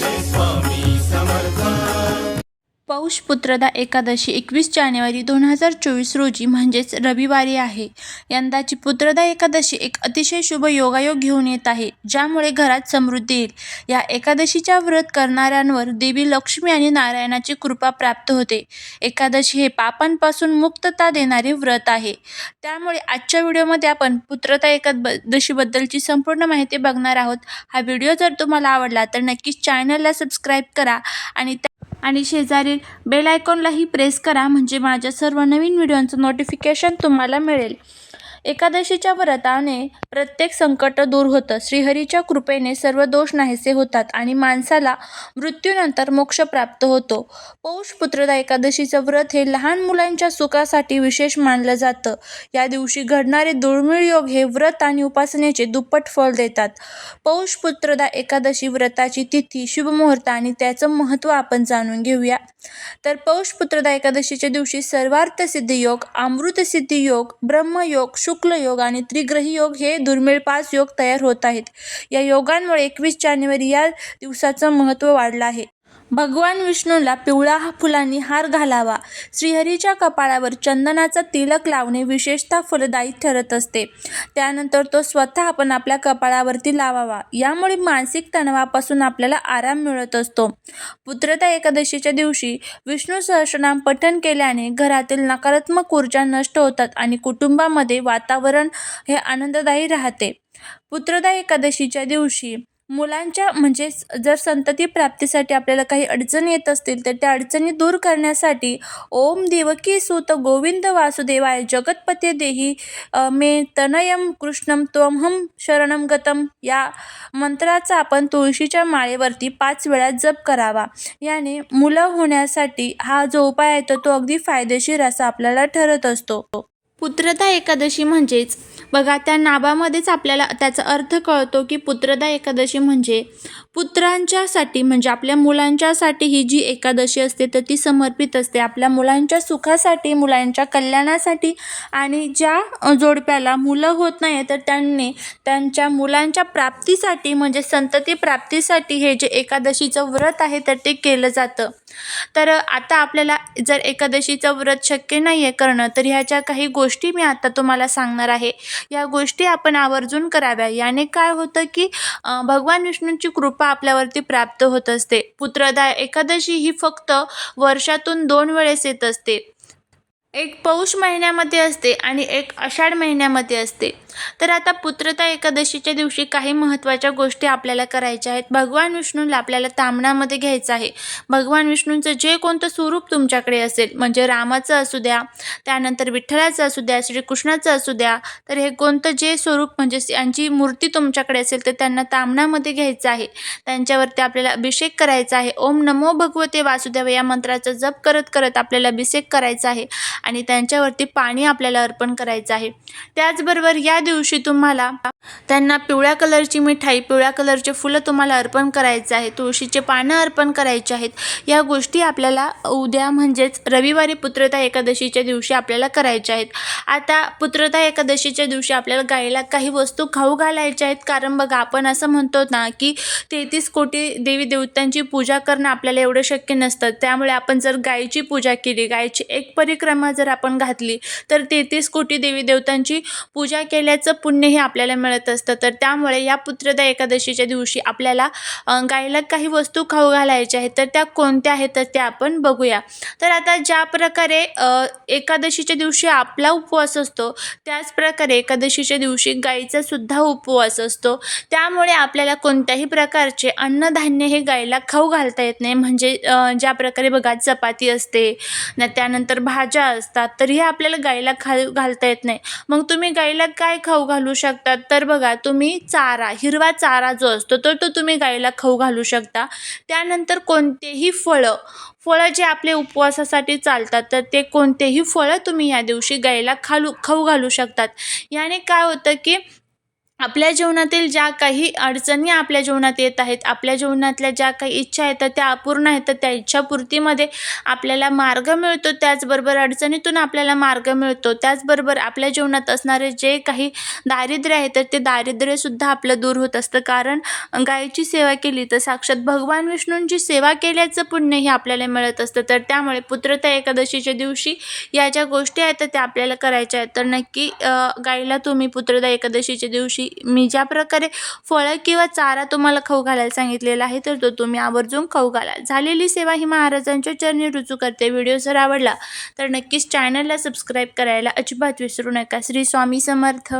पौष पुत्रदा एकादशी एकवीस जानेवारी दोन हजार चोवीस रोजी म्हणजेच रविवारी आहे. यंदाची पुत्रदा एकादशी एक अतिशय शुभ योगायोग घेऊन येत आहे ज्यामुळे घरात समृद्धी येईल. या एकादशीच्या व्रत करणाऱ्यांवर देवी लक्ष्मी आणि नारायणाची कृपा प्राप्त होते. एकादशी हे पापांपासून मुक्तता देणारे व्रत आहे. त्यामुळे आजच्या व्हिडिओमध्ये आपण पुत्रता एकादशीबद्दलची संपूर्ण माहिती बघणार आहोत. हा व्हिडिओ जर तुम्हाला आवडला तर नक्कीच चॅनलला सबस्क्राईब करा आणि त्या आणि शेजारील बेल आयकॉनलाही प्रेस करा म्हणजे माझ्या सर्व नवीन व्हिडिओंचं नोटिफिकेशन तुम्हाला मिळेल. एकादशीच्या व्रताने प्रत्येक संकट दूर होतं. श्रीहरीच्या कृपेने सर्व दोष नाहीसे होतात आणि माणसाला मृत्यूनंतर मोक्ष प्राप्त होतो. पौष पुत्रदा एकादशीचं व्रत हे लहान मुलांच्या सुखासाठी विशेष मानलं जातं. या दिवशी घडणारे दुर्मिळ योग हे व्रत आणि उपासनेचे दुप्पट फळ देतात. पौष पुत्रदा एकादशी व्रताची तिथी शुभमुहूर्त आणि त्याचं महत्त्व आपण जाणून घेऊया. तर पौष पुत्रदा एकादशीच्या दिवशी सर्वार्थ सिद्धी योग अमृतसिद्धी योग ब्रह्मयोग शुक्ल योग आणि त्रिग्रही योग हे दुर्मिळ पाच योग तयार होत आहेत. या योगांमुळे एकवीस जानेवारी या दिवसाचं महत्त्व वाढलं आहे. भगवान विष्णूला पिवळा फुलांनी हार घालावा. श्रीहरीच्या कपाळावर चंदनाचा तिलक लावणे विशेषतः फलदायी ठरत असते. त्यानंतर तो स्वतः आपण आपल्या कपाळावरती लावावा. यामुळे मानसिक तणावापासून आपल्याला आराम मिळत असतो. पुत्रता एकादशीच्या दिवशी विष्णू सहस्रनाम पठण केल्याने घरातील नकारात्मक ऊर्जा नष्ट होतात आणि कुटुंबामध्ये वातावरण हे आनंददायी राहते. पुत्रदा एकादशीच्या दिवशी मुलांच्या म्हणजे जर संतती प्राप्तीसाठी आपल्याला काही अडचणी येत असतील तर त्या अडचणी दूर करण्यासाठी ओम देवकी सुत गोविंद वासुदेवाय जगतपते देही मे तनयम कृष्णम त्वमहम शरणम गतम. या मंत्राचा आपण तुळशीच्या माळेवरती पाच वेळा जप करावा. याने मुलं होण्यासाठी हा जो उपाय आहे तो अगदी फायदेशीर असा आपल्याला ठरत असतो. पुत्रता एकादशी म्हणजेच बघा त्या नावामध्येच आपल्याला त्याचा अर्थ कळतो की पुत्रदा एकादशी म्हणजे पुत्रांच्यासाठी म्हणजे आपल्या मुलांच्यासाठी ही जी एकादशी असते तर ती समर्पित असते. आपल्या मुलांच्या सुखासाठी मुलांच्या कल्याणासाठी आणि ज्या जोडप्याला मुलं होत नाही तर त्यांनी त्यांच्या मुलांच्या प्राप्तीसाठी म्हणजे संतती प्राप्तीसाठी हे जे एकादशीचं व्रत आहे तर ते केलं जातं. तर आता आपल्याला जर एकादशीचं व्रत शक्य नाही आहे करणं तर ह्याच्या काही गोष्टी मी आता तुम्हाला सांगणार आहे. या गोष्टी आपण आवर्जून कराव्या. याने काय होतं की भगवान विष्णूंची कृपा आपल्यावरती प्राप्त होत असते. पुत्रदा एकादशी ही फक्त वर्षातून दोन वेळेस येत असते. एक पौष महिन्यामध्ये असते आणि एक आषाढ महिन्यामध्ये असते. तर आता पुत्रता एकादशीच्या दिवशी काही महत्त्वाच्या गोष्टी आपल्याला करायच्या आहेत. भगवान विष्णूला आपल्याला तामणामध्ये घ्यायचं आहे. भगवान विष्णूंचं जे कोणतं स्वरूप तुमच्याकडे असेल म्हणजे रामाचं असू द्या त्यानंतर विठ्ठलाचं असू द्या श्रीकृष्णाचं असू द्या तर हे कोणतं जे स्वरूप म्हणजे यांची मूर्ती तुमच्याकडे असेल तर त्यांना तामणामध्ये घ्यायचं आहे. त्यांच्यावरती आपल्याला अभिषेक करायचा आहे. ओम नमो भगवते वासुदेव या मंत्राचा जप करत करत आपल्याला अभिषेक करायचा आहे. आणि त्यांच्यावरती पाणी आपल्याला अर्पण करायचं आहे. त्याचबरोबर या दिवशी तुम्हाला त्यांना पिवळ्या कलरची मिठाई पिवळ्या कलरचे फुलं तुम्हाला अर्पण करायचं आहे तुळशीचे पानं अर्पण करायचे आहेत. या गोष्टी आपल्याला उद्या म्हणजेच रविवारी पुत्रता एकादशीच्या दिवशी आपल्याला करायच्या आहेत. आता पुत्रता एकादशीच्या दिवशी आपल्याला गाईला काही वस्तू खाऊ घालायच्या आहेत. कारण बघा आपण असं म्हणतो ना की तेहतीस कोटी देवी देवतांची पूजा करणं आपल्याला एवढं शक्य नसतं. त्यामुळे आपण जर गायीची पूजा केली गायीची एक परिक्रमा जर आपण घातली तर तेहतीस कोटी देवी देवतांची पूजा केल्याचं पुण्य हे आपल्याला मिळतं. असतं. तर त्यामुळे या पुत्रदा एकादशीच्या दिवशी आपल्याला अं, गायीला काही वस्तू खाऊ घालायच्या आहेत. तर त्या कोणत्या आहेत तर त्या आपण बघूया. तर आता ज्या प्रकारे एकादशीच्या दिवशी आपला उपवास असतो त्याच प्रकारे एकादशीच्या दिवशी गाईचा सुद्धा उपवास असतो. त्यामुळे आपल्याला कोणत्याही प्रकारचे अन्नधान्य हे गाईला खाऊ घालता येत नाही. म्हणजे ज्या प्रकारे बघा चपाती असते न त्यानंतर भाज्या असतात तर हे आपल्याला गाईला खा घालता येत नाही. मग तुम्ही गाईला काय खाऊ घालू शकतात तर तर बघा तुम्ही चारा हिरवा चारा जो असतो तर तो तुम्ही गाईला खाऊ घालू शकता. त्यानंतर कोणतेही फळं फळं जे आपले उपवासासाठी चालतात तर ते कोणतेही फळं तुम्ही या दिवशी गाईला खालू खाऊ घालू शकतात. याने काय होतं की आपल्या जीवनातील ज्या काही अडचणी आपल्या जीवनात येत आहेत आपल्या जीवनातल्या ज्या काही इच्छा आहेत तर त्या अपूर्ण आहेत. तर त्या इच्छापूर्तीमध्ये आपल्याला मार्ग मिळतो. त्याचबरोबर अडचणीतून आपल्याला मार्ग मिळतो. त्याचबरोबर आपल्या जीवनात असणारे जे काही दारिद्र्य आहे तर ते दारिद्र्यसुद्धा आपलं दूर होत असतं. कारण गायीची सेवा केली तर साक्षात भगवान विष्णूंची सेवा केल्याचं पुण्यही आपल्याला मिळत असतं. तर त्यामुळे पुत्रता एकादशीच्या दिवशी या ज्या गोष्टी आहेत तर त्या आपल्याला करायच्या आहेत. तर नक्की गायीला गाईला तुम्ही पुत्रता एकादशीच्या दिवशी मी ज्या प्रकारे फळं किंवा चारा तुम्हाला खाऊ घालायला सांगितलेला आहे तर तो तुम्ही आवर्जून खाऊ घाला. झालेली सेवा ही महाराजांच्या चरणी रुजू करते. व्हिडिओ जर आवडला तर नक्कीच चॅनलला सबस्क्राईब करायला अजिबात विसरू नका. श्री स्वामी समर्थ.